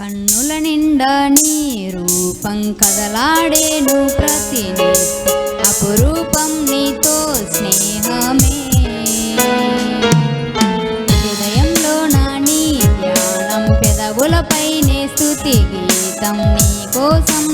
కన్నుల నిండా నీ రూపం కదలాడేను ప్రతినిత్యం అపురూపం నీతో స్నేహమే. హృదయంలో నా నీ ధ్యానం పెదవులపైనే స్తుతి గీతం నీ కోసం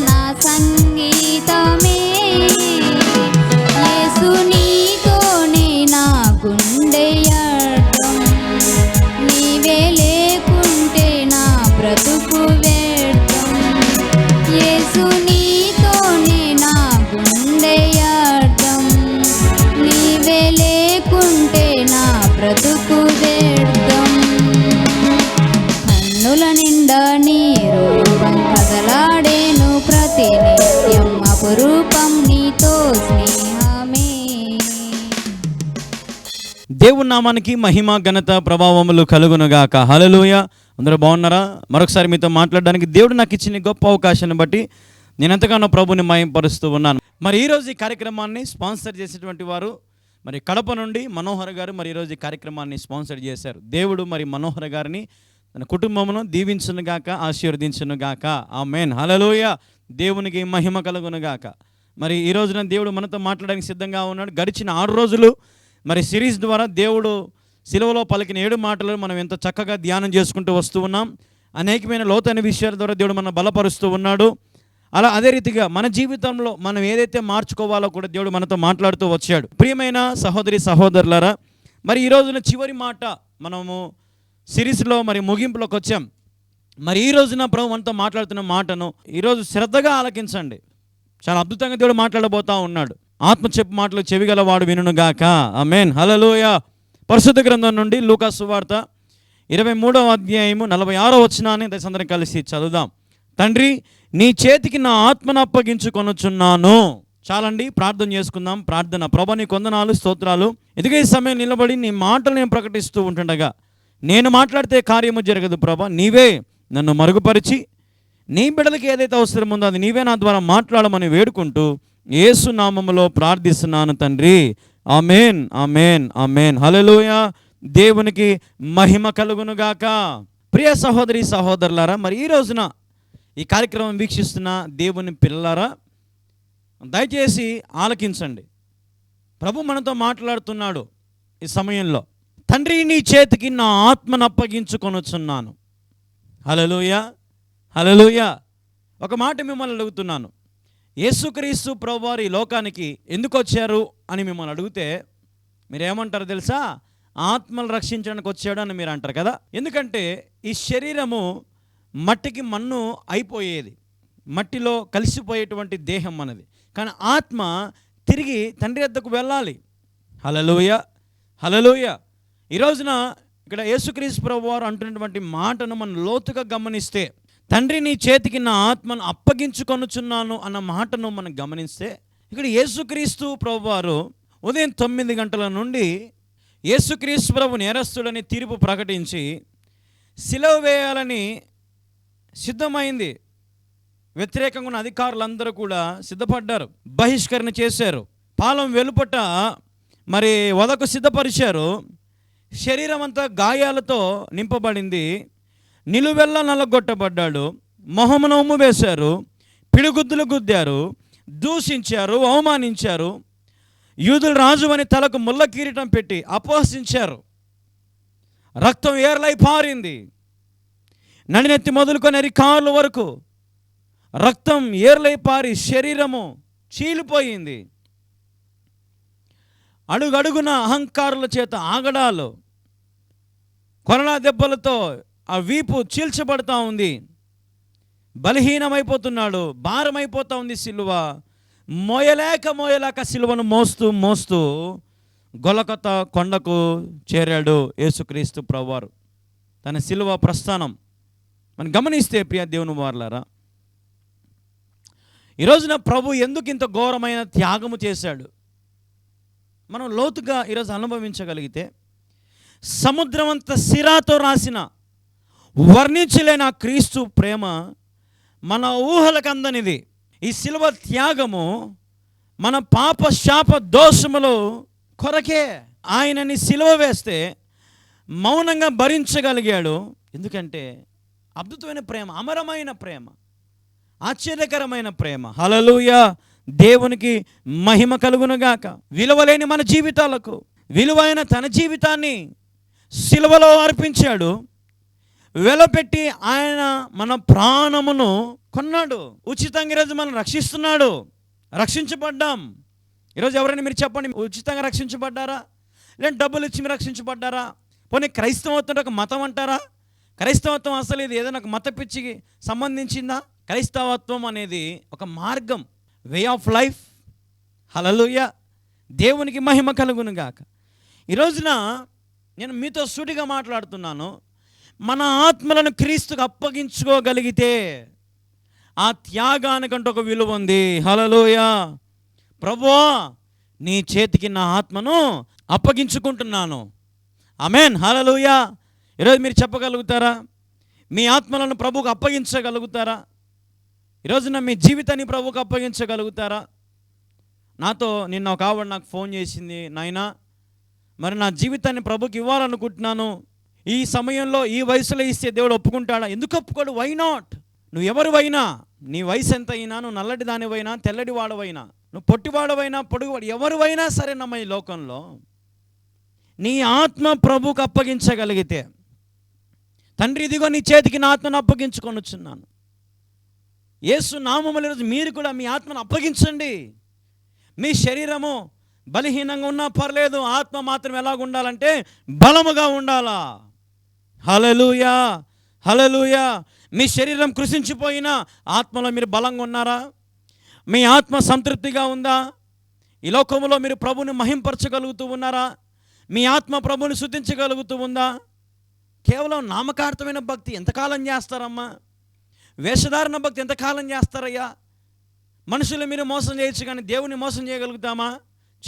దేవుని నామానికి మహిమ ఘనత ప్రభావములు కలుగునుగాక. హలలుయ అందరూ బాగున్నారా? మరొకసారి మీతో మాట్లాడడానికి దేవుడు నాకు ఇచ్చిన గొప్ప అవకాశాన్ని బట్టి నేను ఎంతగానో ప్రభుని మయంపరుస్తూ ఉన్నాను. మరి ఈరోజు ఈ కార్యక్రమాన్ని స్పాన్సర్ చేసేటువంటి వారు మరి కడప నుండి మనోహర్ గారు మరి ఈరోజు ఈ కార్యక్రమాన్ని స్పాన్సర్ చేశారు. దేవుడు మరి మనోహర్ గారిని తన కుటుంబమును దీవించునుగాక ఆశీర్వదించునుగాక. ఆ మెయిన్ హలలోయ దేవునికి మహిమ కలుగునుగాక. మరి ఈ రోజున దేవుడు మనతో మాట్లాడడానికి సిద్ధంగా ఉన్నాడు. గడిచిన ఆరు రోజులు మరి సిరీస్ ద్వారా దేవుడు సిలువలో పలికిన ఏడు మాటలు మనం ఎంతో చక్కగా ధ్యానం చేసుకుంటూ వస్తూ ఉన్నాం. అనేకమైన లోతైన విషయాల ద్వారా దేవుడు మనం బలపరుస్తూ ఉన్నాడు. అలా అదే రీతిగా మన జీవితంలో మనం ఏదైతే మార్చుకోవాలో కూడా దేవుడు మనతో మాట్లాడుతూ వచ్చాడు. ప్రియమైన సహోదరి సహోదరులరా మరి ఈ రోజున చివరి మాట మనము సిరీస్లో మరి ముగింపులోకి వచ్చాం. మరి ఈ రోజున ప్రభు మనతో మాట్లాడుతున్న మాటను ఈరోజు శ్రద్ధగా ఆలకించండి. చాలా అద్భుతంగా దేవుడు మాట్లాడబోతా ఉన్నాడు. ఆత్మ చెప్పు మాటలు చెవిగలవాడు వినుగాక మేన్ హలలోయ పరిశుద్ధ గ్రంథం నుండి లూకాసు వార్త ఇరవై మూడవ అధ్యాయము నలభై ఆరో వచ్చినాన్ని దశందరం కలిసి చదువుదాం. తండ్రి నీ చేతికి నా ఆత్మను అప్పగించుకొనుచున్నాను. చాలండి ప్రార్థన చేసుకుందాం. ప్రార్థన. ప్రభ నీ కొందనాలు స్తోత్రాలు. ఎదుగే సమయం నిలబడి నీ మాటలు నేను ప్రకటిస్తూ ఉంటుండగా నేను మాట్లాడితే కార్యము జరగదు ప్రభ. నీవే నన్ను మరుగుపరిచి నీ బిడ్డలకి ఏదైతే అవసరం ఉందో అది నీవే నా ద్వారా మాట్లాడమని వేడుకుంటూ యేసు నామములో ప్రార్థిస్తున్నాను తండ్రి. Amen amen amen. హలోయ దేవునికి మహిమ కలుగునుగాక. ప్రియ సహోదరి సహోదరులారా మరి ఈ రోజున ఈ కార్యక్రమం వీక్షిస్తున్న దేవుని పిల్లలారా దయచేసి ఆలకించండి. ప్రభు మనతో మాట్లాడుతున్నాడు ఈ సమయంలో. తండ్రి నీ చేతికి నా ఆత్మను అప్పగించుకొనొచ్చున్నాను హలలుయ హలలుయ ఒక మాట మిమ్మల్ని అడుగుతున్నాను. యేసుక్రీస్తు ప్రభువారు ఈ లోకానికి ఎందుకు వచ్చారు అని మిమ్మల్ని అడిగితే మీరేమంటారు తెలుసా? ఆత్మలు రక్షించడానికి వచ్చాడు అని మీరు అంటారు కదా? ఎందుకంటే ఈ శరీరము మట్టికి మన్ను అయిపోయేది. మట్టిలో కలిసిపోయేటువంటి దేహం మనది కానీ ఆత్మ తిరిగి తండ్రి వద్దకు వెళ్ళాలి. హలలోయ హలలోయ ఈ రోజున ఇక్కడ యేసుక్రీస్తు ప్రభు వారు అంటున్నటువంటి మాటను మనం లోతుగా గమనిస్తే తండ్రి నీ చేతికి నా ఆత్మను అప్పగించుకొనుచున్నాను అన్న మాటను మనం గమనిస్తే ఇక్కడ యేసుక్రీస్తు ప్రభు వారు ఉదయం తొమ్మిది గంటల నుండి యేసుక్రీస్తు ప్రభు నేరస్తుడని తీర్పు ప్రకటించి సిలవ వేయాలని సిద్ధమైంది. వ్యతిరేకంగా ఉన్న అధికారులందరూ కూడా సిద్ధపడ్డారు బహిష్కరణ చేశారు. పాలెం వెలుపట మరి వదకు సిద్ధపరిచారు. శరీరం అంతా గాయాలతో నింపబడింది. నిలువెల్ల నల్లగొట్టబడ్డాడు మొహమున ఉమ్ము వేశారు. పిడుగుద్దులు గుద్దారు. దూషించారు. అవమానించారు. యూదుల రాజు అని తలకు ముళ్ళ కిరీటం పెట్టి అపహసించారు. రక్తం ఏర్లై పారింది. నడినెత్తి మొదలుకొని అరికాళ్ళ వరకు రక్తం ఏర్లై పారి శరీరము చీలిపోయింది. అడుగడుగున అహంకారుల చేత ఆగడాలు కొరడా దెబ్బలతో ఆ వీపు చీల్చబడతా ఉంది. బలహీనమైపోతున్నాడు. భారమైపోతా ఉంది సిలువ. మోయలేక మోయలేక సిలువను మోస్తూ మోస్తూ గొలకత కొండకు చేరాడు యేసుక్రీస్తు ప్రభువారు. తన సిలువ ప్రస్థానం. మనం గమనిస్తే ప్రియ దేవుని వార్లారా ఈ రోజున ప్రభు ఎందుకు ఇంత ఘోరమైన త్యాగము చేశాడు? మనం లోతుగా ఈరోజు అనుభవించగలిగితే సముద్రమంత సిరాతో రాసిన వర్ణించలేని ఆ క్రీస్తు ప్రేమ మన ఊహలకు అందనిది ఈ శిలువ త్యాగము మన పాప శాప దోషములు కొరకే ఆయనని సిలువ వేస్తే మౌనంగా భరించగలిగాడు. ఎందుకంటే అద్భుతమైన ప్రేమ అమరమైన ప్రేమ ఆశ్చర్యకరమైన ప్రేమ. హలలుయ దేవునికి మహిమ కలుగునుగాక. విలువలేని మన జీవితాలకు విలువైన తన జీవితాన్ని సిలువలో అర్పించాడు. వెలపెట్టి ఆయన మన ప్రాణమును కొన్నాడు. ఉచితంగా ఈరోజు మనం రక్షిస్తున్నాడు. రక్షించబడ్డాం. ఈరోజు ఎవరైనా మీరు చెప్పండి ఉచితంగా రక్షించబడ్డారా? లేదంటే డబ్బులు ఇచ్చి మీరు రక్షించబడ్డారా? పోనీ క్రైస్తవత్వం ఒక మతం అంటారా? క్రైస్తవత్వం అసలు ఇది ఏదైనా ఒక మత పిచ్చికి సంబంధించిందా? క్రైస్తవత్వం అనేది ఒక మార్గం. Way of life. హలలుయ దేవునికి మహిమ కలుగును గాక ఈరోజున నేను మీతో సూటిగా మాట్లాడుతున్నాను. మన ఆత్మలను క్రీస్తుకు అప్పగించుకోగలిగితే ఆ త్యాగానికంటే ఒక విలువ ఉంది. హలలోయ ప్రభువా నీ చేతికి నా ఆత్మను అప్పగించుకుంటున్నాను. అమెన్ హలలోయ ఈరోజు మీరు చెప్పగలుగుతారా? మీ ఆత్మలను ప్రభువుకు అప్పగించగలుగుతారా? ఈరోజున మీ జీవితాన్ని ప్రభువుకు అప్పగించగలుగుతారా? నాతో నిన్న ఒక ఆవిడ నాకు ఫోన్ చేసింది నాయనా మరి నా జీవితాన్ని ప్రభుకి ఇవ్వాలనుకుంటున్నాను. ఈ సమయంలో ఈ వయసులో ఇస్తే దేవుడు ఒప్పుకుంటాడా? ఎందుకు ఒప్పుకోడు? వై నాట్ నువ్వు ఎవరివైనా నీ వయసు ఎంత అయినా నువ్వు నల్లటి దానివైనా తెల్లటి వాడవైనా నువ్వు పొట్టివాడవైనా పొడుగువాడు ఎవరివైనా సరేనమ్మ ఈ లోకంలో. నీ ఆత్మ ప్రభుకు అప్పగించగలిగితే తండ్రి ఇదిగో నీ చేతికి నా ఆత్మను అప్పగించుకొని వచ్చున్నాను. యేసు నామముల రోజు మీరు కూడా మీ ఆత్మను అప్పగించండి. మీ శరీరము బలహీనంగా ఉన్నా పర్లేదు ఆత్మ మాత్రం ఎలాగ ఉండాలంటే బలముగా ఉండాలా? హలలుయా హలలుయా మీ శరీరం కృషించిపోయినా ఆత్మలో మీరు బలంగా ఉన్నారా? మీ ఆత్మ సంతృప్తిగా ఉందా? ఈ లోకంలో మీరు ప్రభుని మహింపరచగలుగుతూ ఉన్నారా? మీ ఆత్మ ప్రభుని శుద్ధించగలుగుతూ ఉందా? కేవలం నామకార్థమైన భక్తి ఎంతకాలం చేస్తారమ్మా? వేషధారణ భక్తి ఎంతకాలం చేస్తారయ్యా? మనుషులు మీరు మోసం చేయొచ్చు కానీ దేవుని మోసం చేయగలుగుతామా?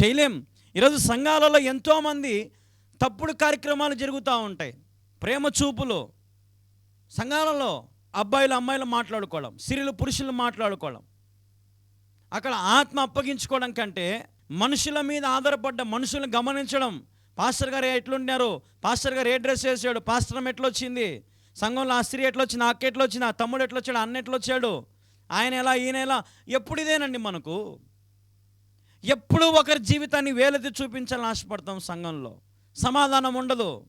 చేయలేం. ఈరోజు సంఘాలలో ఎంతోమంది తప్పుడు కార్యక్రమాలు జరుగుతూ ఉంటాయి. ప్రేమ చూపులు సంఘాలలో అబ్బాయిలు అమ్మాయిలు మాట్లాడుకోవడం స్త్రీలు పురుషులు మాట్లాడుకోవడం. అక్కడ ఆత్మ అప్పగించుకోవడం కంటే మనుషుల మీద ఆధారపడ్డ మనుషులను గమనించడం. పాస్టర్ గారు ఎట్లున్నారు పాస్టర్ గారు ఏ డ్రెస్ వేసాడు? పాస్టర్ ఎట్లొచ్చింది? సంఘంలో ఆ స్త్రీ ఎట్లొచ్చింది? అక్క ఎట్లొచ్చింది? ఆ తమ్ముడు ఎట్లొచ్చాడు? అన్న ఎట్లొచ్చాడు? ఆయన ఎలా ఈయన ఎలా? ఎప్పుడు ఇదేనండి మనకు? ఎప్పుడు ఒకరి జీవితాన్ని వేలెత్తి చూపించాలని ఆశపడతాం సంఘంలో. సమాధానం ఉండదు.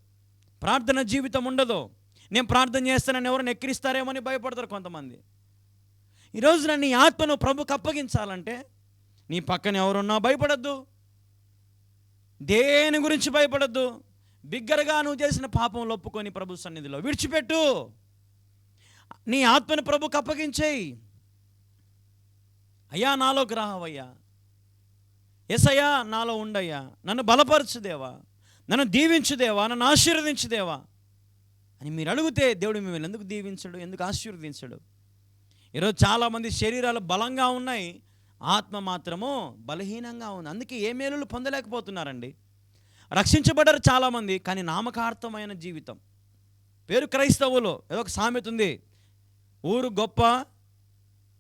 ప్రార్థన జీవితం ఉండదు. నేను ప్రార్థన చేస్తానని ఎవరు ఎక్కిరిస్తారేమో అని భయపడతారు కొంతమంది. ఈరోజు నన్ను నీ ఆత్మను ప్రభుకు అప్పగించాలంటే నీ పక్కన ఎవరున్నా భయపడద్దు. దేని గురించి భయపడద్దు. బిగ్గరగా నువ్వు చేసిన పాపం ఒప్పుకొని ప్రభు సన్నిధిలో విడిచిపెట్టు. నీ ఆత్మను ప్రభుకు అప్పగించేయి. అయ్యా నాలోకి ఎస్ ఎసయ్యా నాలో ఉండయ్యా. నన్ను బలపరచుదేవా నన్ను దీవించుదేవా నన్ను ఆశీర్వదించుదేవా అని మీరు అడిగితే దేవుడు మిమ్మల్ని ఎందుకు దీవించడు ఎందుకు ఆశీర్వదించడు? ఈరోజు చాలామంది శరీరాలు బలంగా ఉన్నాయి ఆత్మ మాత్రము బలహీనంగా ఉంది. అందుకే ఏ మేలులు పొందలేకపోతున్నారండి. రక్షించబడ్డారు చాలామంది కానీ నామకార్థమైన జీవితం. పేరు క్రైస్తవులు ఏదో ఒక సామెత ఉంది. ఊరు గొప్ప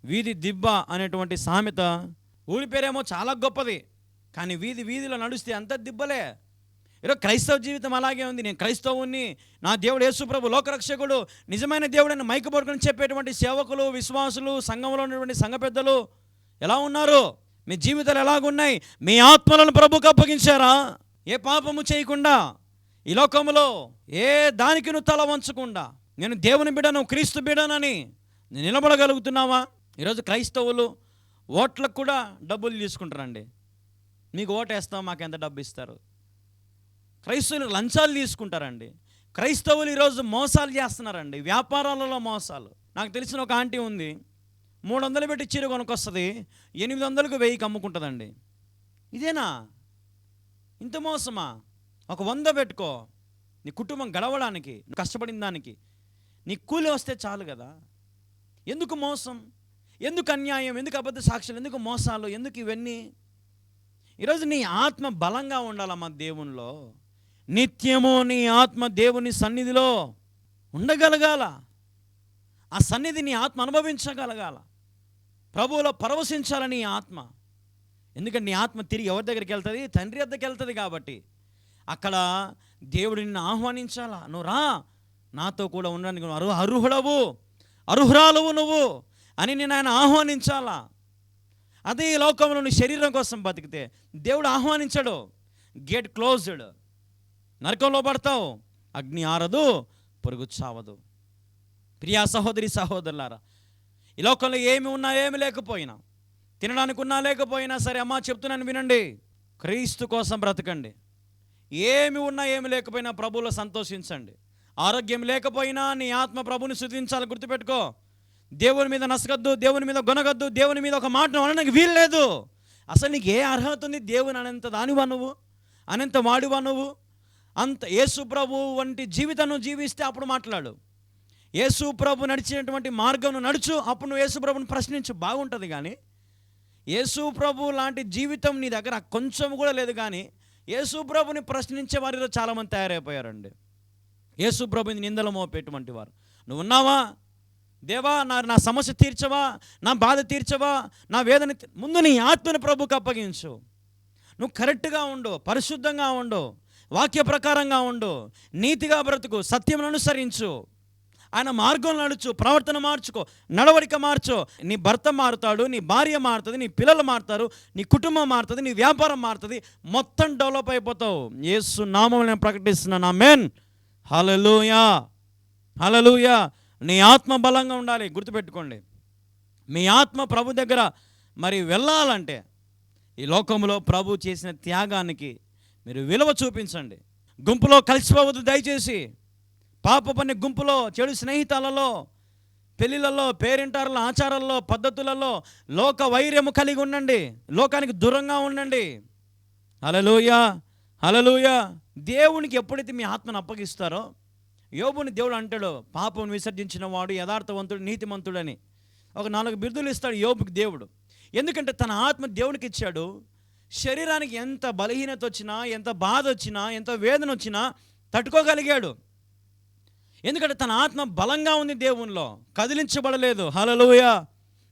వీధి దిబ్బ అనేటువంటి సామెత. ఊరి పేరేమో చాలా గొప్పది కానీ వీధి వీధిలో నడుస్తే అంత దిబ్బలే. ఈరోజు క్రైస్తవ జీవితం అలాగే ఉంది. నేను క్రైస్తవుని నా దేవుడు యేసుప్రభు లోకరక్షకుడు నిజమైన దేవుడని మైకు పడుకొని చెప్పేటువంటి సేవకులు విశ్వాసులు సంఘంలో ఉన్నటువంటి సంఘ పెద్దలు ఎలా ఉన్నారు? మీ జీవితాలు ఎలాగున్నాయి? మీ ఆత్మలను ప్రభుకు అప్పగించారా? ఏ పాపము చేయకుండా ఈ లోకములో ఏ దానికి నువ్వు తల వంచకుండా నేను దేవుని బిడను క్రీస్తు బిడనని నిలబడగలుగుతున్నావా? ఈరోజు క్రైస్తవులు ఓట్లకు కూడా డబ్బులు తీసుకుంటారండి. మీకు ఓటు వేస్తాం మాకు ఎంత డబ్బు ఇస్తారు? క్రైస్తవులు లంచాలు తీసుకుంటారండి. క్రైస్తవులు ఈరోజు మోసాలు చేస్తున్నారండి. వ్యాపారాలలో మోసాలు. నాకు తెలిసిన ఒక ఆంటీ ఉంది. మూడు వందలు పెట్టి చీర కొనుక్కొస్తుంది. ఎనిమిది వందలకు వెయ్యికి అమ్ముకుంటుందండి. ఇదేనా? ఇంత మోసమా? ఒక వంద పెట్టుకో. నీ కుటుంబం గడవడానికి కష్టపడిన దానికి. నీ కూలి వస్తే చాలు కదా. ఎందుకు మోసం? ఎందుకు అన్యాయం? ఎందుకు అబద్ధ సాక్షులు? ఎందుకు మోసాలు? ఎందుకు ఇవన్నీ? ఈరోజు నీ ఆత్మ బలంగా ఉండాలమ్మా దేవునిలో. నిత్యము నీ ఆత్మ దేవుని సన్నిధిలో ఉండగలగాల. ఆ సన్నిధి నీ ఆత్మ అనుభవించగలగాల. ప్రభువులో పరవశించాలని నీ ఆత్మ. ఎందుకంటే నీ ఆత్మ తిరిగి ఎవరి దగ్గరికి వెళ్తుంది? తండ్రి వద్దకు వెళ్తుంది కాబట్టి. అక్కడ దేవుడు నిన్ను ఆహ్వానించాలా? నువ్వు రా. నాతో కూడా ఉండడానికి నువ్వు అర్హు అర్హుడవు. అర్హురాలువు నువ్వు అని నేను ఆయన ఆహ్వానించాలా? అదే ఈ లోకంలో నీ శరీరం కోసం బతికితే దేవుడు ఆహ్వానించడు. Gate closed. నరకంలో పడతావు. అగ్ని ఆరదు పొరుగు చావదు. ప్రియా సహోదరి సహోదరులారా ఈ లోకంలో ఏమి ఉన్నా ఏమి లేకపోయినా తినడానికి ఉన్నా లేకపోయినా సరే అమ్మా చెప్తున్నాను వినండి క్రీస్తు కోసం బ్రతకండి. ఏమి ఉన్నా ఏమి లేకపోయినా ప్రభువులో సంతోషించండి. ఆరోగ్యం లేకపోయినా నీ ఆత్మ ప్రభుని శుద్ధించాలి గుర్తుపెట్టుకో. దేవుని మీద నసగద్దు దేవుని మీద గొనగద్దు దేవుని మీద ఒక మాట అనడానికి వీల్లేదు. అసలు నీకు ఏ అర్హత ఉంది? దేవుని అనేంత దానివా నువ్వు? అనేంత వాడివా నువ్వు? అంత యేసు ప్రభు వంటి జీవితం జీవిస్తే అప్పుడు మాట్లాడు. యేసు ప్రభు నడిచినటువంటి మార్గం నడుచు అప్పుడు నువ్వు యేసు ప్రభుని ప్రశ్నించు బాగుంటుంది కానీ యేసు ప్రభు లాంటి జీవితం నీ దగ్గర కొంచెం కూడా లేదు కానీ యేసు ప్రభుని ప్రశ్నించే వారిలో చాలామంది తయారైపోయారండి. యేసు ప్రభుని నిందలు మోపేటువంటి వారు. నువ్వు ఉన్నావా? దేవా నా నా సమస్య తీర్చవా? నా బాధ తీర్చవా? నా వేదన ముందు నీ ఆత్మని ప్రభుకి అప్పగించు. నువ్వు కరెక్ట్గా ఉండు పరిశుద్ధంగా ఉండు. వాక్య ప్రకారంగా ఉండు. నీతిగా బ్రతుకు సత్యం అనుసరించు. ఆయన మార్గం నడుచు ప్రవర్తన మార్చుకో నడవడిక మార్చు. నీ భర్త మారుతాడు నీ భార్య మారుతుంది నీ పిల్లలు మారుతారు నీ కుటుంబం మారుతుంది నీ వ్యాపారం మారుతుంది మొత్తం డెవలప్ అయిపోతావు. యేసు నామం నేను ప్రకటిస్తున్నాను. నా మెన్ హలలుయా హలలుయా నీ ఆత్మ బలంగా ఉండాలి. గుర్తుపెట్టుకోండి. మీ ఆత్మ ప్రభు దగ్గర మరి వెళ్ళాలంటే ఈ లోకంలో ప్రభు చేసిన త్యాగానికి మీరు విలువ చూపించండి. గుంపులో కలిసిపోవద్దు దయచేసి. పాప పని గుంపులో చెడు స్నేహితాలలో పెళ్ళిళ్ళలో పేరింటారుల ఆచారాల్లో పద్ధతులలో లోక వైర్యము కలిగి ఉండండి. లోకానికి దూరంగా ఉండండి. హలలుయా హలలుయా దేవునికి ఎప్పుడైతే మీ ఆత్మను అప్పగిస్తారో యోబుని దేవుడు అంటాడు పాపం విసర్జించిన వాడు యథార్థవంతుడు నీతిమంతుడని. ఒక నాలుగు బిరుదులు ఇస్తాడు యోబుకి దేవుడు. ఎందుకంటే తన ఆత్మ దేవునికి ఇచ్చాడు. శరీరానికి ఎంత బలహీనత వచ్చినా ఎంత బాధ వచ్చినా ఎంత వేదన వచ్చినా తట్టుకోగలిగాడు. ఎందుకంటే తన ఆత్మ బలంగా ఉంది దేవునిలో. కదిలించబడలేదు. హలలుయ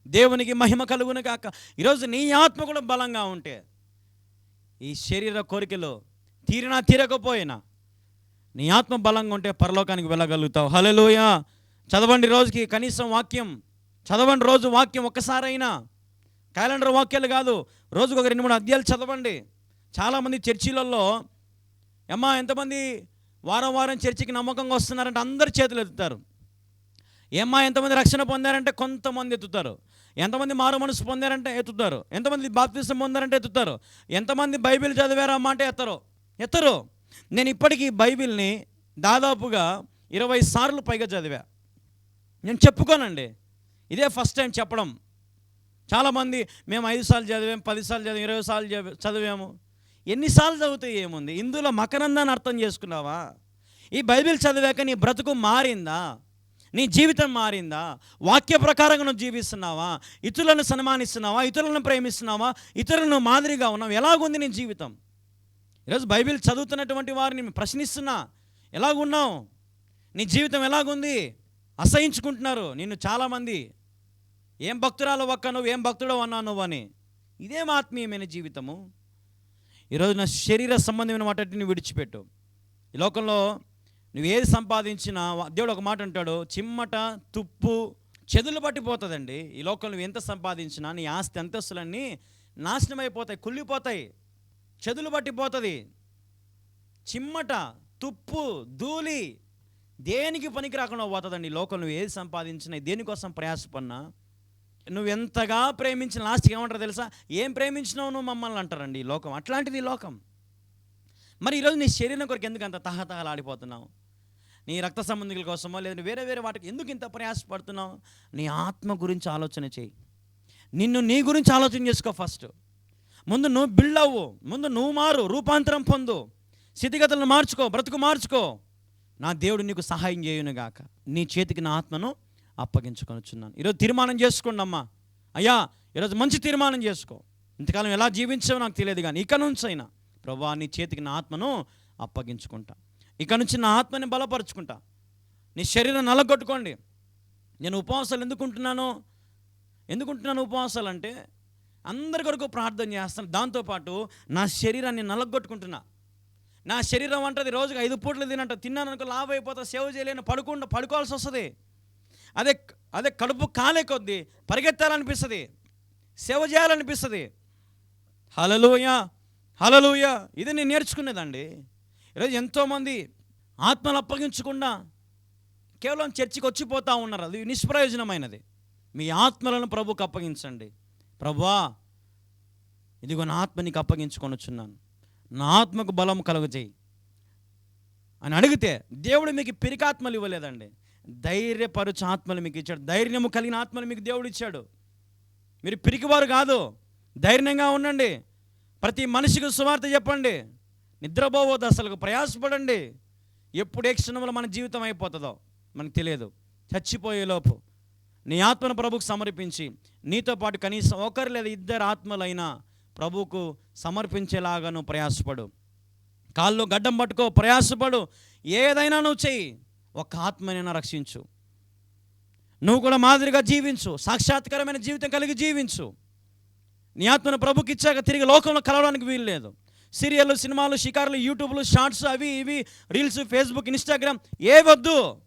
దేవునికి మహిమ కలుగును కాక ఈరోజు నీ ఆత్మ కూడా బలంగా ఉంటే ఈ శరీర కోరికలు తీరినా తీరకపోయినా నీ ఆత్మ బలంగా ఉంటే పరలోకానికి వెళ్ళగలుగుతావు. హలలుయ చదవండి రోజుకి కనీసం వాక్యం. చదవండి రోజు వాక్యం ఒక్కసారైనా. క్యాలెండర్ వాక్యాలు కాదు. రోజుకు ఒక రెండు మూడు అధ్యాయాలు చదవండి. చాలామంది చర్చిలలో అమ్మా ఎంతమంది వారం వారం చర్చికి నమ్మకంగా వస్తున్నారంటే అందరు చేతులు ఎత్తుతారు. ఏమ్మా ఎంతమంది రక్షణ పొందారంటే కొంతమంది ఎత్తుతారు. ఎంతమంది మారు మనసు పొందారంటే ఎత్తుతారు. ఎంతమంది బాప్తిసం పొందారంటే ఎత్తుతారు. ఎంతమంది బైబిల్ చదివారమ్మా అంటే ఎత్తరు. ఎత్తరు. నేను ఇప్పటికీ బైబిల్ని దాదాపుగా ఇరవై సార్లు పైగా చదివా. నేను చెప్పుకోనండి. ఇదే ఫస్ట్ టైం చెప్పడం. చాలామంది మేము ఐదు సార్లు చదివాము పది సార్లు చదివాము ఇరవై సార్లు చదివాము. ఎన్నిసార్లు చదివితే ఏముంది? ఇందులో మకరందాన్ని అర్థం చేసుకున్నావా? ఈ బైబిల్ చదివాక నీ బ్రతుకు మారిందా? నీ జీవితం మారిందా? వాక్య ప్రకారంగా నువ్వు జీవిస్తున్నావా? ఇతరులను సన్మానిస్తున్నావా? ఇతరులను ప్రేమిస్తున్నావా? ఇతరులను మాదిరిగా ఉన్నావు? ఎలాగుంది నీ జీవితం? ఈరోజు బైబిల్ చదువుతున్నటువంటి వారిని ప్రశ్నిస్తున్నా ఎలాగున్నావు? నీ జీవితం ఎలాగుంది? అసహించుకుంటున్నారు నిన్ను చాలామంది. ఏం భక్తురాలు ఒక్క నువ్వు ఏం భక్తుడో అన్నా నువ్వు అని. ఇదేం ఆత్మీయమైన జీవితము? ఈరోజు నా శరీర సంబంధమైన వాటిని విడిచిపెట్టు. ఈ లోకంలో నువ్వు ఏది సంపాదించినా దేవుడు ఒక మాట అంటాడు చిమ్మట తుప్పు చెదులు పట్టిపోతుందండి. ఈ లోకంలో నువ్వు ఎంత సంపాదించినా నీ ఆస్తి అంతస్తులన్నీ నాశనం అయిపోతాయి కుళ్ళిపోతాయి చెదులు పట్టిపోతుంది. చిమ్మట తుప్పు ధూళి దేనికి పనికి రాకుండా పోతుందండి? ఈ లోకం నువ్వు ఏది సంపాదించినా దేనికోసం ప్రయాసపడినా నువ్వు ఎంతగా ప్రేమించిన లాస్ట్కి ఏమంటారు తెలుసా? ఏం ప్రేమించినావు నువ్వు మమ్మల్ని అంటారండి ఈ లోకం. అట్లాంటిది లోకం. మరి ఈరోజు నీ శరీరం కొరకు ఎందుకు అంత తహతహలాడిపోతున్నావు నీ రక్త సంబంధికుల కోసమో లేదా వేరే వేరే వాటికి ఎందుకు ఇంత ప్రయాసపడుతున్నావు? నీ ఆత్మ గురించి ఆలోచన చేయి. నిన్ను నీ గురించి ఆలోచన చేసుకో ఫస్ట్. ముందు నువ్వు బిల్డ్ అవ్వు. ముందు నువ్వు మారు. రూపాంతరం పొందు. స్థితిగతులను మార్చుకో. బ్రతుకు మార్చుకో. నా దేవుడు నీకు సహాయం చేయునుగాక. నీ చేతికి నా ఆత్మను అప్పగించుకొనుచున్నాను. ఈరోజు తీర్మానం చేసుకోండి అమ్మా అయ్యా ఈరోజు మంచి తీర్మానం చేసుకో. ఇంతకాలం ఎలా జీవించావో నాకు తెలియదు కానీ ఇక నుంచి అయినా ప్రభా నీ చేతికి నా ఆత్మను అప్పగించుకుంటా. ఇక నుంచి నా ఆత్మని బలపరుచుకుంటా. నీ శరీరం నలగొట్టుకోండి. నేను ఉపవాసాలు ఎందుకుంటున్నాను? ఎందుకుంటున్నాను ఉపవాసాలు అంటే అందరి కొరకు ప్రార్థన చేస్తాను. దాంతోపాటు నా శరీరాన్ని నలగొట్టుకుంటున్నా. నా శరీరం అంటది రోజుకి ఐదు పూటలు తినంట. తిన్నాను అనుకో లాభ అయిపోతా సేవ చేయలేను పడుకుండా పడుకోవాల్సి వస్తుంది. అదే అదే కడుపు కాలే కొద్దీ పరిగెత్తాలనిపిస్తుంది సేవ చేయాలనిపిస్తుంది. హలలుయ హలలుయ ఇది నేను నేర్చుకునేదండి. ఈరోజు ఎంతోమంది ఆత్మలు అప్పగించకుండా కేవలం చర్చికి వచ్చిపోతూ ఉన్నారు. అది నిష్ప్రయోజనమైనది. మీ ఆత్మలను ప్రభుకు అప్పగించండి. ప్రభువా ఇదిగో నా ఆత్మ నీకు అప్పగించుకొనుచున్నాను నా ఆత్మకు బలం కలుగజేయి. అని అడిగితే దేవుడు మీకు పిరికాత్మలు ఇవ్వలేదండి. ధైర్యపరుచు ఆత్మలు మీకు ఇచ్చాడు. ధైర్యము కలిగిన ఆత్మలు మీకు దేవుడు ఇచ్చాడు. మీరు పిరికివారు కాదు. ధైర్యంగా ఉండండి. ప్రతి మనిషికి సువార్త చెప్పండి. నిద్రపోవద్దు అసలు ప్రయాసపడండి. ఎప్పుడు ఏ క్షణంలో మన జీవితం అయిపోతుందో మనకు తెలియదు. చచ్చిపోయేలోపు నీ ఆత్మను ప్రభుకు సమర్పించి నీతో పాటు కనీసం ఒకరు లేదా ఇద్దరు ఆత్మలైనా ప్రభువుకు సమర్పించేలాగా నువ్వు ప్రయాసపడు. కాళ్ళు గడ్డం పట్టుకో. ప్రయాసపడు. ఏదైనా నువ్వు చెయ్యి. ఒక ఆత్మనైనా రక్షించు. నువ్వు కూడా మాదిరిగా జీవించు. సాక్షాత్కరమైన జీవితం కలిగి జీవించు. నీ ఆత్మను ప్రభుకి ఇచ్చాక తిరిగి లోకంలో కలవడానికి వీలు లేదు. సీరియళ్ళు సినిమాలు షికారులు యూట్యూబ్లు షార్ట్స్ అవి ఇవి రీల్స్ ఫేస్బుక్ ఇన్స్టాగ్రామ్ ఏ వద్దు.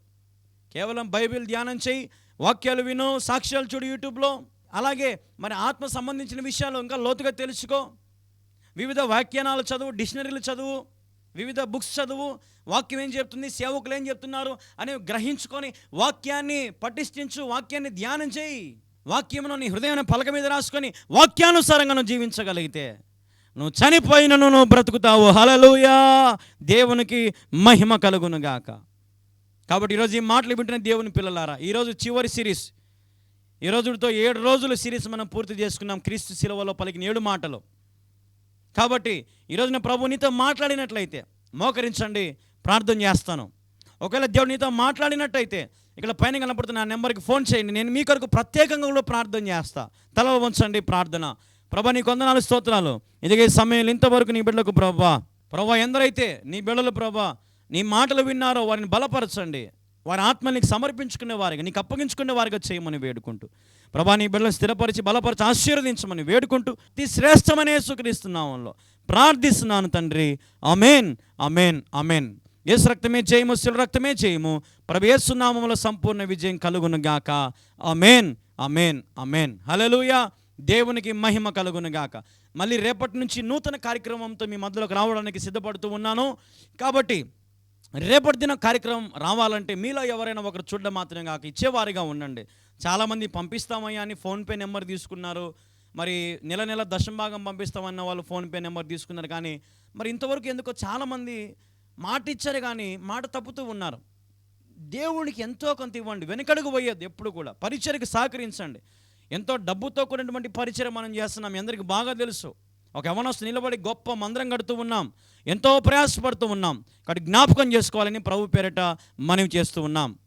కేవలం బైబిల్ ధ్యానం చేయి వాక్యాలు విను సాక్ష్యాలు చూడు యూట్యూబ్లో. అలాగే మరి ఆత్మ సంబంధించిన విషయాలు ఇంకా లోతుగా తెలుసుకో. వివిధ వ్యాఖ్యానాలు చదువు డిక్షనరీలు చదువు. వివిధ బుక్స్ చదువు వాక్యం ఏం చెప్తుంది సేవకులు ఏం చెప్తున్నారు అని గ్రహించుకొని వాక్యాన్ని పటిష్ఠించు వాక్యాన్ని ధ్యానం చేయి. వాక్యమును నీ హృదయాన్ని పలక మీద రాసుకొని వాక్యానుసారంగా నువ్వు జీవించగలిగితే నువ్వు చనిపోయినను నువ్వు బ్రతుకుతావు. హలలుయా దేవునికి మహిమ కలుగును గాక. కాబట్టి ఈరోజు ఈ మాటలు వింటున్న దేవుని పిల్లలారా ఈరోజు చివరి సిరీస్. ఈ రోజుతో ఏడు రోజుల సిరీస్ మనం పూర్తి చేసుకున్నాం. క్రీస్తు శిలవలో పలికిన ఏడు మాటలు. కాబట్టి ఈరోజు నేను ప్రభు నీతో మాట్లాడినట్లయితే మోకరించండి ప్రార్థన చేస్తాను. ఒకవేళ దేవుడు నీతో మాట్లాడినట్టయితే ఇక్కడ పైన కనపడుతున్న నా నెంబర్కి ఫోన్ చేయండి నేను మీ కొరకు ప్రత్యేకంగా కూడా ప్రార్థన చేస్తా. తల ఉంచండి ప్రార్థన. ప్రభా నీ కొందనాలు స్తోత్రాలు. ఇదిగే సమయం ఇంతవరకు నీ బిడ్డలకు ప్రభా ప్రభా ఎందరైతే నీ బిడ్డలు ప్రభా నీ మాటలు విన్నారో వారిని బలపరచండి. వారి ఆత్మని సమర్పించుకునే వారిగా నీకు అప్పగించుకునే వారిగా చేయమని వేడుకుంటూ. ప్రభా నీ బిడ్డలు స్థిరపరిచి బలపరిచి ఆశీర్వదించమని వేడుకుంటూ తి శ్రేష్టమనే సుకరిస్తున్నామంలో ప్రార్థిస్తున్నాను తండ్రి. అమేన్ అమేన్ అమేన్ యేసు రక్తమే చేయము శిల రక్తమే చేయము. ప్రభు సంపూర్ణ విజయం కలుగును గాక. అమేన్ అమేన్ అమేన్ హలలుయా దేవునికి మహిమ కలుగును గాక. మళ్ళీ రేపటి నుంచి నూతన కార్యక్రమంతో మీ మధ్యలోకి రావడానికి సిద్ధపడుతూ ఉన్నాను. కాబట్టి రేపటి దిన కార్యక్రమం రావాలంటే మీలో ఎవరైనా ఒకరు చూడడం మాత్రమే కాక ఇచ్చేవారిగా ఉండండి. చాలామంది పంపిస్తామయ్యా అని ఫోన్పే నెంబర్ తీసుకున్నారు. మరి నెల నెల దశంభాగం పంపిస్తామన్న వాళ్ళు ఫోన్పే నెంబర్ తీసుకున్నారు. కానీ మరి ఇంతవరకు ఎందుకో చాలామంది మాట ఇచ్చారు కానీ మాట తప్పుతూ ఉన్నారు. దేవుడికి ఎంతో కొంత ఇవ్వండి. వెనకడుగు పోయేది ఎప్పుడు కూడా. పరిచయకు సహకరించండి. ఎంతో డబ్బుతో కూడినటువంటి పరిచయం మనం చేస్తున్నాం. ఎందరికి బాగా తెలుసు. ఒక యవనస్తు నిలబడి గొప్ప మందిరం కడుతూ ఉన్నాం. ఎంతో ప్రయాసపడుతూ ఉన్నాం. కాబట్టి జ్ఞాపకం చేసుకోవాలని ప్రభు పేరిట మనవి చేస్తూ ఉన్నాం.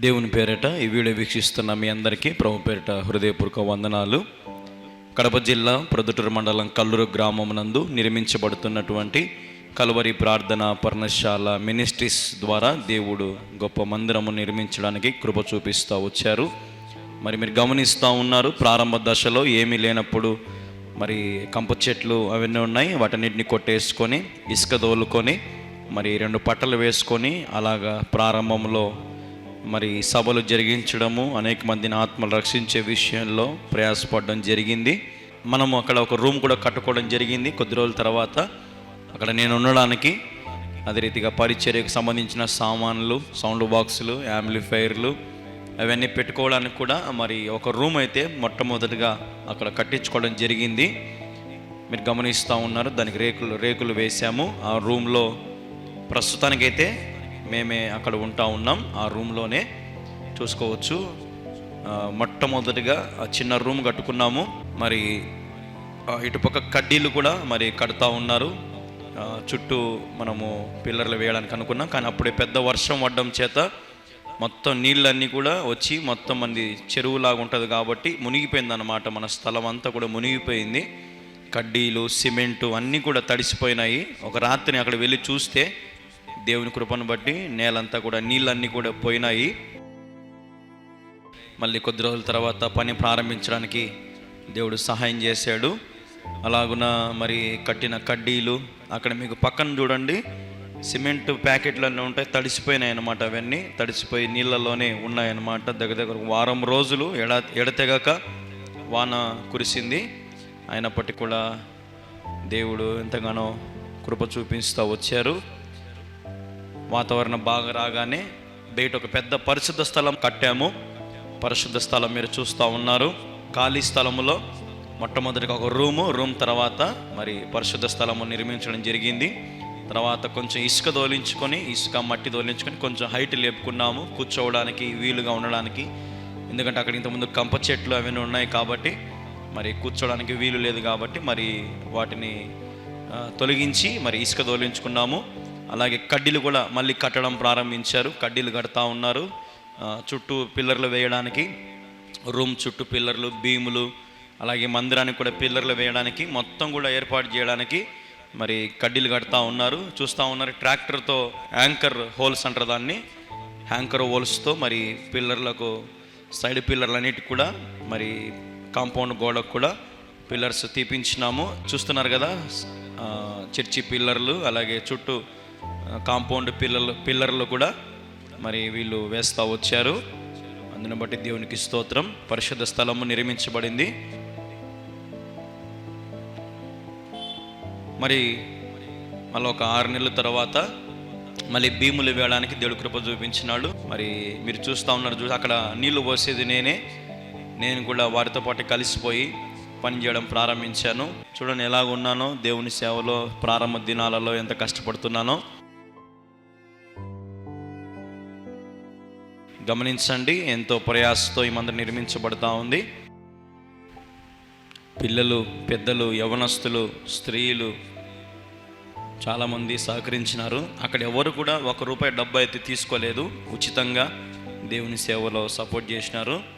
దేవుని పేరిట ఈ వీడియో వీక్షిస్తున్న మీ అందరికీ ప్రభు పేరిట హృదయపూర్వక వందనాలు. కడప జిల్లా ప్రొద్దుటూరు మండలం కల్లూరు గ్రామం నందు నిర్మించబడుతున్నటువంటి కలువరి ప్రార్థన పర్ణశాల మినిస్ట్రీస్ ద్వారా దేవుడు గొప్ప మందిరము నిర్మించడానికి కృప చూపిస్తూ వచ్చారు. మరి మీరు గమనిస్తూ ఉన్నారు ప్రారంభ దశలో ఏమీ లేనప్పుడు మరి కంప చెట్లు అవన్నీ ఉన్నాయి వాటన్నిటిని కొట్టేసుకొని ఇసుక దోలుకొని మరి రెండు పట్టలు వేసుకొని అలాగా ప్రారంభంలో మరి సభలు జరిగించడము అనేక మందిని ఆత్మలు రక్షించే విషయంలో ప్రయాసపడడం జరిగింది. మనము అక్కడ ఒక రూమ్ కూడా కట్టుకోవడం జరిగింది. కొద్ది రోజుల తర్వాత అక్కడ నేను ఉండడానికి అదే రీతిగా పరిచర్యకు సంబంధించిన సామాన్లు సౌండ్ బాక్సులు యాంప్లిఫైర్లు అవన్నీ పెట్టుకోవడానికి కూడా మరి ఒక రూమ్ అయితే మొట్టమొదటిగా అక్కడ కట్టించుకోవడం జరిగింది. మీరు గమనిస్తూ ఉన్నారు దానికి రేకులు రేకులు వేసాము ఆ రూమ్లో ప్రస్తుతానికైతే మేమే అక్కడ ఉంటా ఉన్నాం. ఆ రూమ్లోనే చూసుకోవచ్చు. మొట్టమొదటిగా ఆ చిన్న రూమ్ కట్టుకున్నాము. మరి ఇటుపక్క కడ్డీలు కూడా మరి కడతా ఉన్నారు. చుట్టూ మనము పిల్లర్లు వేయడానికి అనుకున్నాం. కానీ అప్పుడే పెద్ద వర్షం పడడం చేత మొత్తం నీళ్ళన్నీ కూడా వచ్చి మొత్తం మంది చెరువులాగా ఉంటుంది కాబట్టి మునిగిపోయింది అనమాట మన స్థలం అంతా కూడా మునిగిపోయింది. కడ్డీలు సిమెంటు అన్నీ కూడా తడిసిపోయినాయి. ఒక రాత్రిని అక్కడ వెళ్ళి చూస్తే దేవుని కృపను బట్టి నేలంతా కూడా నీళ్ళన్నీ కూడా పోయినాయి. మళ్ళీ కొద్ది రోజుల తర్వాత పని ప్రారంభించడానికి దేవుడు సహాయం చేశాడు. అలాగున మరి కట్టిన కడ్డీలు అక్కడ మీకు పక్కన చూడండి సిమెంట్ ప్యాకెట్లన్నీ ఉంటాయి తడిసిపోయినాయి అన్నమాట అవన్నీ. తడిసిపోయి నీళ్ళలోనే ఉన్నాయన్నమాట దగ్గర దగ్గర వారం రోజులు ఎడ ఎడతెగక వాన కురిసింది. అయినప్పటికీ కూడా దేవుడు ఎంతగానో కృప చూపిస్తూ వచ్చారు. వాతావరణం బాగా రాగానే బయట ఒక పెద్ద పరిశుద్ధ స్థలం కట్టాము. పరిశుద్ధ స్థలం మీరు చూస్తూ ఉన్నారు. ఖాళీ స్థలములో మొట్టమొదటిగా ఒక రూము రూమ్ తర్వాత మరి పరిశుద్ధ స్థలము నిర్మించడం జరిగింది. తర్వాత కొంచెం ఇసుక దోలించుకొని ఇసుక మట్టి దోలించుకొని కొంచెం హైట్ లేపుకున్నాము. కూర్చోవడానికి వీలుగా ఉండడానికి. ఎందుకంటే అక్కడ ఇంతకుముందు కంప చెట్లు అవన్నీ ఉన్నాయి కాబట్టి మరి కూర్చోవడానికి వీలు లేదు కాబట్టి మరి వాటిని తొలగించి మరి ఇసుక దోలించుకున్నాము అలాగే కడ్డీలు కూడా మళ్ళీ కట్టడం ప్రారంభించారు. కడ్డీలు కడతా ఉన్నారు. చుట్టూ పిల్లర్లు వేయడానికి రూమ్ చుట్టూ పిల్లర్లు భీములు అలాగే మందిరానికి కూడా పిల్లర్లు వేయడానికి మొత్తం కూడా ఏర్పాటు చేయడానికి మరి కడ్డీలు కడతా ఉన్నారు. చూస్తూ ఉన్నారు ట్రాక్టర్తో యాంకర్ హోల్స్ అంటారు దాన్ని. యాంకర్ హోల్స్తో మరి పిల్లర్లకు సైడ్ పిల్లర్లన్నిటి కూడా మరి కాంపౌండ్ గోడకు కూడా పిల్లర్స్ తీపించినాము. చూస్తున్నారు కదా చర్చి పిల్లర్లు అలాగే చుట్టూ కాంపౌండ్ పిల్లలు పిల్లర్లు కూడా మరి వీళ్ళు వేస్తూ వచ్చారు. అందుని బట్టి దేవునికి స్తోత్రం. పరిశుద్ధ స్థలము నిర్మించబడింది. మరి మళ్ళీ ఒక ఆరు నెలల తర్వాత మళ్ళీ భీములు వేయడానికి దేవుడు కృప చూపించినాడు. మరి మీరు చూస్తూ ఉన్నారు చూసి అక్కడ నీళ్ళు పోసేది నేనే. నేను కూడా వారితో పాటు కలిసిపోయి పని చేయడం ప్రారంభించాను. చూడండి ఎలా ఉన్నానో దేవుని సేవలో ప్రారంభ దినాలలో ఎంత కష్టపడుతున్నానో. గమనించండి ఎంతో ప్రయాసతో ఈ మందిరం నిర్మించబడతా ఉంది. పిల్లలు పెద్దలు యవనస్తులు స్త్రీలు చాలామంది సహకరించినారు. అక్కడ ఎవరు కూడా ఒక రూపాయి డబ్బు అయితే తీసుకోలేదు. ఉచితంగా దేవుని సేవలో సపోర్ట్ చేసినారు.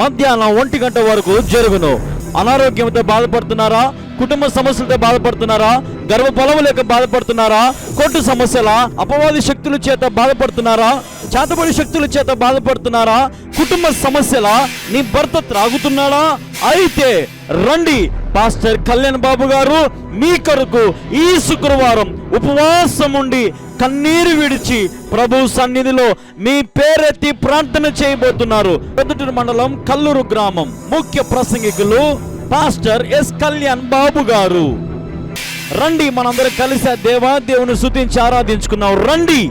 మధ్యాహ్నం ఒంటి గంట వరకు జరుగును. అనారోగ్యంతో బాధపడుతున్నారా? కుటుంబ సమస్యలతో బాధపడుతున్నారా? గర్భఫలం లేక బాధపడుతున్నారా? కొట్టు సమస్యల అపవాది శక్తుల చేత బాధపడుతున్నారా? చేతబడి శక్తుల చేత బాధపడుతున్నారా? కుటుంబ సమస్యల నీ భర్త త్రాగుతున్నాడా? అయితే రండి పాస్టర్ కళ్యాణ్ బాబు గారు మీ కొరకు ఈ శుక్రవారం ఉపవాసం ఉండి కన్నీరు విడిచి ప్రభు సన్నిధిలో మీ పేరెత్తి ప్రార్థన చేయబోతున్నారు. పెద్దటూరు మండలం కల్లూరు గ్రామం. ముఖ్య ప్రసంగికులు పాస్టర్ ఎస్ కళ్యాణ్ బాబు గారు. రండి మనందరం కలిసి దేవా దేవుని శుతించి ఆరాధించుకున్నాం రండి.